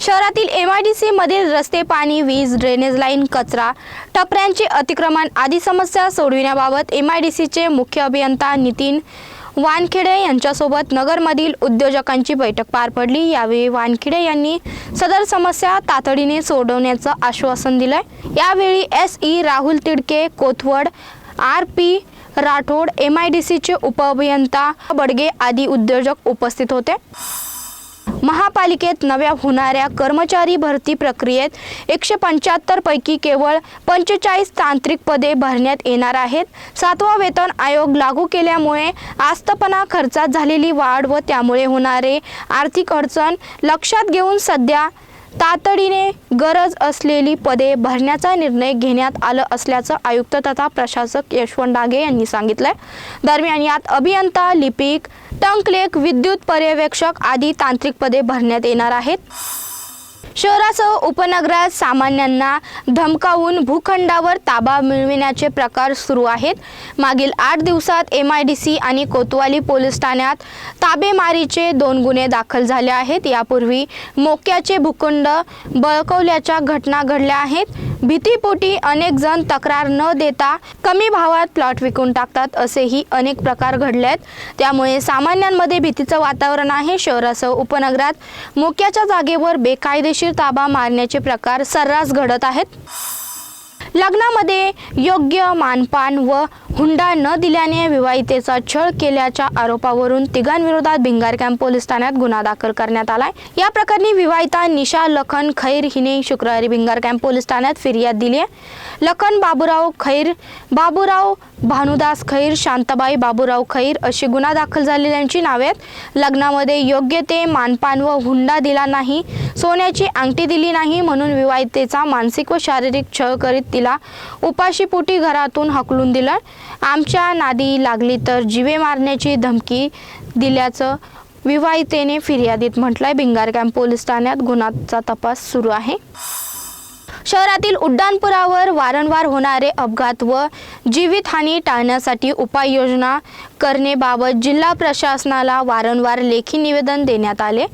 शहरातील M I D C मधील रस्ते पाणी वीज ड्रेनेज लाईन कचरा टपऱ्यांचे अतिक्रमण आदी समस्या सोडविण्याबाबत एम आय डी सीचे मुख्य अभियंता नितीन वानखेडे यांच्यासोबत नगरमधील उद्योजकांची बैठक पार पडली. यावेळी वानखेडे यांनी सदर समस्या तातडीने सोडवण्याचं आश्वासन दिलंय. यावेळी S E Rahul Tidke Kothwad R P Rathod M I D सीचे उपअभियंता बडगे आदी उद्योजक उपस्थित होते. महापालिकेत नव्या होणाऱ्या कर्मचारी भरती प्रक्रियेत एकशे पंच्याहत्तर पैकी केवळ पंचेचाळीस तांत्रिक पदे भरण्यात येणार आहेत. सातवा वेतन आयोग लागू केल्यामुळे आस्तपणा खर्चात झालेली वाढ व त्यामुळे होणारे आर्थिक अडचण लक्षात घेऊन सध्या तातडीने गरज असलेली पदे भरण्याचा निर्णय घेण्यात आलं असल्याचं आयुक्त तथा प्रशासक यशवंत डागे यांनी सांगितलं दरम्यान यात अभियंता लिपिक टंकलेक विद्युत पर्यवेक्षक आदी तांत्रिक पदे भरण्यात येणार आहेत. शहरासह उपनगरात सामान्यांना धमकावून भूखंडावर ताबा मिळविण्याचे प्रकार सुरू आहेत. मागील आठ दिवसात एम आय डी सी आणि कोतवाली पोलीस ठाण्यात ताबेमारीचे दोन गुन्हे दाखल झाले आहेत. यापूर्वी मोक्याचे भूखंड बळकवल्याच्या घटना घडल्या आहेत. भीतीपोटी अनेक जण तक्रार न देता कमी भावात प्लॉट विकून टाकतात असेही अनेक प्रकार घडले आहेत त्यामुळे सामान्यांमध्ये भीतीचं वातावरण आहे. शहरासह उपनगरात मोक्याच्या जागेवर बेकायदेशीर ताबा मारण्याचे प्रकार सर्रास घडत आहेत. लग्नामध्ये योग्य मानपान व हुंडा न दिल्याने विवाहितेचा छळ केल्याच्या आरोपावरून तिघांविरोधात भिंगार कॅम्प पोलीस ठाण्यात गुन्हा दाखल करण्यात आलाय. या प्रकरणी विवाहिता निशा लखन खैर हिने शुक्रवारी भिंगार कॅम्प पोलीस ठाण्यात फिर्याद दिली आहे. लखन बाबूराव खैर बाबूराव भानुदास खैर शांताबाई बाबूराव खैर अशी गुन्हा दाखल झालेल्यांची नावे आहेत. लग्नामध्ये योग्य ते मानपान व हुंडा दिला नाही सोन्याची अंगठी दिली नाही म्हणून विवाहितेचा मानसिक व शारीरिक छळ करीत तिला उपाशीपोटी घरातून हकलून दिलं. आमच्या नादी लागली तर जिवे मारण्याची धमकी दिल्याचं विवाहितेने फिर्यादीत म्हटलंय. भिंगार कॅम्प पोलीस ठाण्यात गुन्हाचा तपास सुरू आहे. शहरातील उड्डाणपुरावर वारंवार होणारे अपघात व जीवितहानी टाळण्यासाठी उपाययोजना करण्याबाबत जिल्हा प्रशासनाला वारंवार लेखी निवेदन देण्यात आले.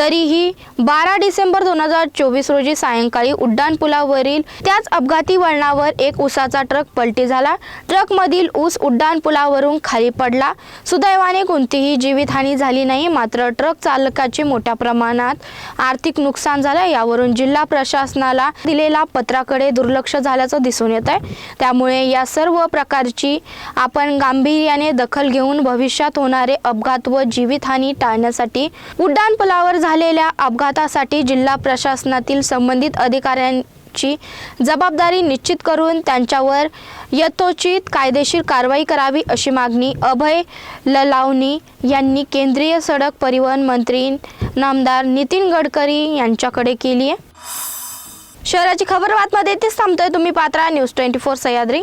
तरीही बारा डिसेंबर दोन हजार चोवीस रोजी सायंकाळी उड्डाणपुलावरील त्याच अपघाती वळणावर एक ऊसाचा ट्रक पलटी झाला. ट्रकमधील ऊस उड्डाणपुलावरून खाली पडला. सुदैवाने कोणतीही जीवितहानी झाली नाही मात्र ट्रक चालकाचे मोठ्या प्रमाणात आर्थिक नुकसान झालं. यावरून जिल्हा प्रशासनाला दिलेला पत्राकडे दुर्लक्ष झाल्याचं दिसून येत आहे त्यामुळे या सर्व प्रकारची आपण गांभीर्याने दखल घेऊन भविष्यात होणारे अपघात व जीवितहानी टाळण्यासाठी उड्डाणपुलावर झालेल्या अपघातासाठी जिल्हा प्रशासनातील संबंधित अधिकाऱ्यांची जबाबदारी निश्चित करून त्यांच्यावर यथोचित कायदेशीर कारवाई करावी अशी मागणी अभय ललावनी यांनी केंद्रीय सडक परिवहन मंत्री नामदार नितीन गडकरी यांच्याकडे केली आहे. शहराची खबर बातमध्ये तेच थांबतोय. तुम्ही पात्रा न्यूज ट्वेंटी फोर सह्याद्री.